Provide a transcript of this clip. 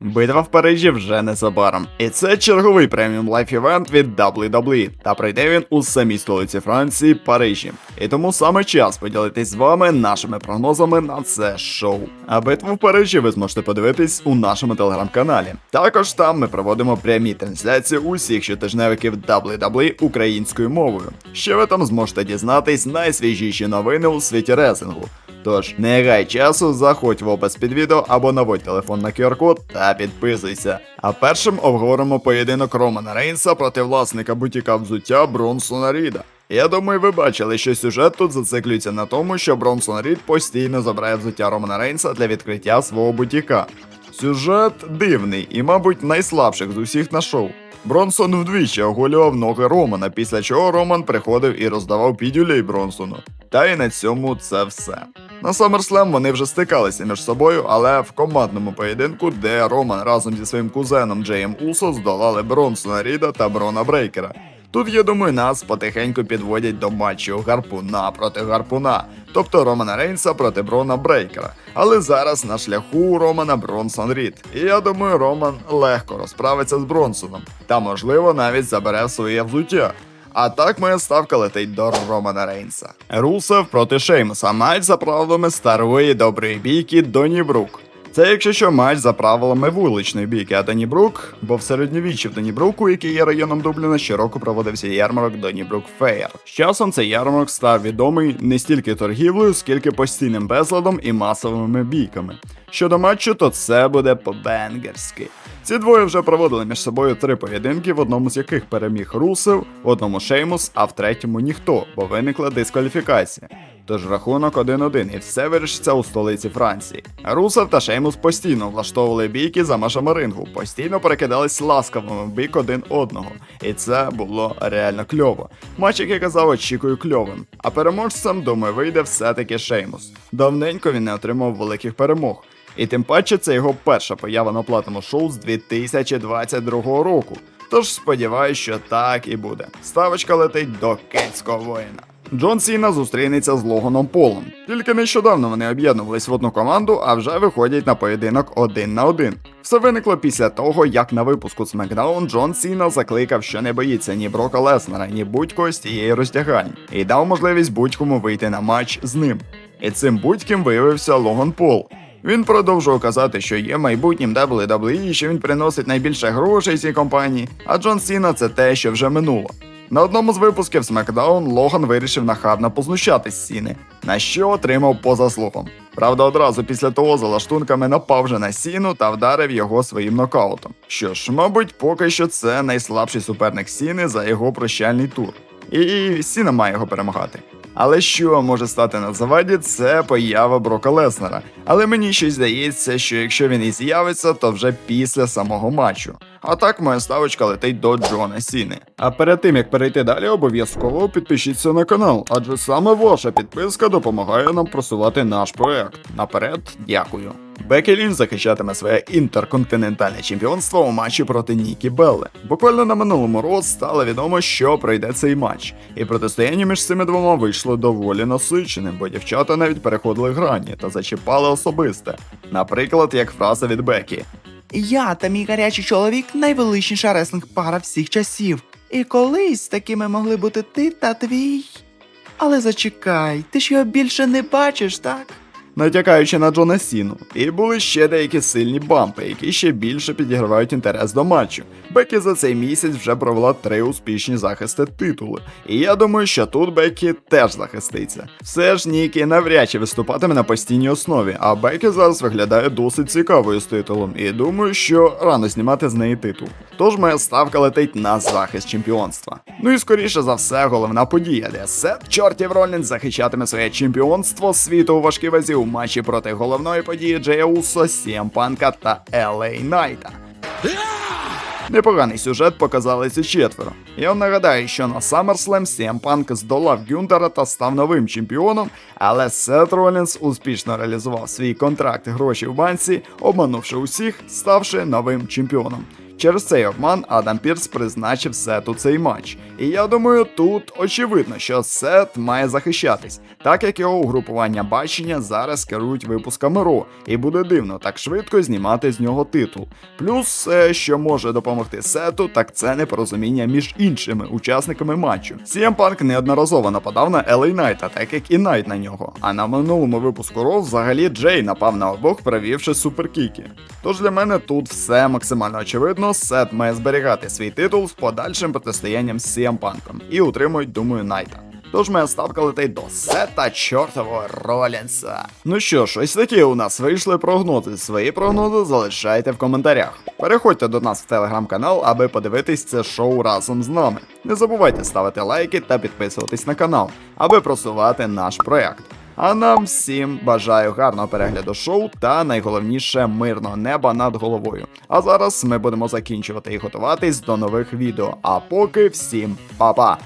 Битва в Парижі вже незабаром. І це черговий преміум лайф івент від WWE, та прийде він у самій столиці Франції Парижі. І тому саме час поділитись з вами нашими прогнозами на це шоу. А битву в Парижі ви зможете подивитись у нашому телеграм-каналі. Також там ми проводимо прямі трансляції усіх щотижневиків WWE українською мовою. Ще ви там зможете дізнатись найсвіжіші новини у світі резингу. Тож, не гай часу, заходь в опис під відео або наводь телефон на QR-код та підписуйся. А першим обговоримо поєдинок Романа Рейнса проти власника бутіка взуття Бронсона Ріда. Я думаю, ви бачили, що сюжет тут зациклюється на тому, що Бронсон Рід постійно забирає взуття Романа Рейнса для відкриття свого бутіка. Сюжет дивний і, мабуть, найслабших з усіх на шоу. Бронсон вдвічі оголював ноги Романа, після чого Роман приходив і роздавав підюлей Бронсону. Та й на цьому це все. На SummerSlam вони вже стикалися між собою, але в командному поєдинку, де Роман разом зі своїм кузеном Джеєм Усо здолали Бронсона Ріда та Брона Брейкера. Тут, я думаю, нас потихеньку підводять до матчу гарпуна проти гарпуна, тобто Романа Рейнса проти Брона Брейкера. Але зараз на шляху Романа Бронсон Рід. І я думаю, Роман легко розправиться з Бронсоном та, можливо, навіть забере своє взуття. А так моя ставка летить до Романа Рейнса. Русев проти Шеймуса. Матч за правилами старої доброї бійки Доні Брук. Це, якщо що, матч за правилами вуличної бійки, а Донібрук, бо в середньовіччі в Донібруку, який є районом Дубліна, щороку проводився ярмарок Донібрук Феєр. З часом цей ярмарок став відомий не стільки торгівлею, скільки постійним безладом і масовими бійками. Щодо матчу, то це буде по-бенгерськи. Ці двоє вже проводили між собою три поєдинки, в одному з яких переміг Русев, в одному Шеймус, а в третьому ніхто, бо виникла дискваліфікація. Тож рахунок 1-1, і все вирішиться у столиці Франції. Русев та Шеймус постійно влаштовували бійки за межами рингу, постійно перекидались ласкавими в бік один одного. І це було реально кльово. Матч, як я казав, очікую кльовим. А переможцем, думаю, вийде все-таки Шеймус. Давненько він не отримав великих перемог. І тим паче це його перша поява на платному шоу з 2022 року. Тож сподіваюсь, що так і буде. Ставочка летить до кельтського воїна. Джон Сіна зустрінеться з Логаном Полом. Тільки нещодавно вони об'єднувались в одну команду, а вже виходять на поєдинок один на один. Все виникло після того, як на випуску SmackDown Джон Сіна закликав, що не боїться ні Брока Леснера, ні будь-кого з тієї роздягальні, і дав можливість будь-кому вийти на матч з ним. І цим будь-ким виявився Логан Пол. Він продовжував казати, що є майбутнім WWE, що він приносить найбільше грошей цій компанії, а Джон Сіна це те, що вже минуло. На одному з випусків SmackDown Логан вирішив нахабно познущатись Сіни, на що отримав по заслугам. Правда, одразу після того за лаштунками напав вже на Сіну та вдарив його своїм нокаутом. Що ж, мабуть, поки що це найслабший суперник Сіни за його прощальний тур. І Сіна має його перемагати. Але що може стати на заваді, це поява Брока Леснера. Але мені щось здається, що якщо він і з'явиться, то вже після самого матчу. А так моя ставочка летить до Джона Сіни. А перед тим як перейти далі, обов'язково підпишіться на канал, адже саме ваша підписка допомагає нам просувати наш проект. Наперед, дякую. Бекі захищатиме своє інтерконтинентальне чемпіонство у матчі проти Нікі Белли. Буквально на минулому році стало відомо, що пройде цей матч, і протистояння між цими двома вийшло доволі насиченим, бо дівчата навіть переходили грані та зачіпали особисте. Наприклад, як фраза від Бекі. Я та мій гарячий чоловік найвеличніша реслинг пара всіх часів. І колись такими могли бути ти та твій. Але зачекай, ти ж його більше не бачиш, так? Натякаючи на Джона Сіну. І були ще деякі сильні бампи, які ще більше підігравають інтерес до матчу. Бекі за цей місяць вже провела три успішні захисти титулу. І я думаю, що тут Бекі теж захиститься. Все ж Нікі навряд чи виступатиме на постійній основі, а Бекі зараз виглядає досить цікавою з титулом. І думаю, що рано знімати з неї титул. Тож моя ставка летить на захист чемпіонства. Ну і скоріше за все, головна подія, де Сет Чортів Ролінс захищатиме своє чемпіонство світу у важкій вазі у матчі проти головної події Джея Усо, Сієм Панка та Елей Найта. Непоганий сюжет показали ці четверо. Я вам нагадаю, що на SummerSlam CM Punk здолав Гюнтера та став новим чемпіоном, але Сет Ролінс успішно реалізував свій контракт гроші в банці, обманувши усіх, ставши новим чемпіоном. Через цей обман Адам Пірс призначив Сету цей матч. І я думаю, тут очевидно, що Сет має захищатись, так як його угрупування бачення зараз керують випусками Ро, і буде дивно так швидко знімати з нього титул. Плюс, що може допомогти Сету, так це непорозуміння між іншими учасниками матчу. CM Punk неодноразово нападав на LA Найта, так як і Найт на нього. А на минулому випуску Ро взагалі Джей напав на обох, провівши суперкіки. Тож для мене тут все максимально очевидно. Сет має зберігати свій титул з подальшим протистоянням з CM Punk і утримують, думаю, Найта. Тож моя ставка летить до сета чортового Ролінса. Ну що ж, ось такі у нас вийшли прогнози. Свої прогнози залишайте в коментарях. Переходьте до нас в телеграм-канал, аби подивитись це шоу разом з нами. Не забувайте ставити лайки та підписуватись на канал, аби просувати наш проект. А нам всім бажаю гарного перегляду шоу та найголовніше мирного неба над головою. А зараз ми будемо закінчувати і готуватись до нових відео. А поки всім па-па!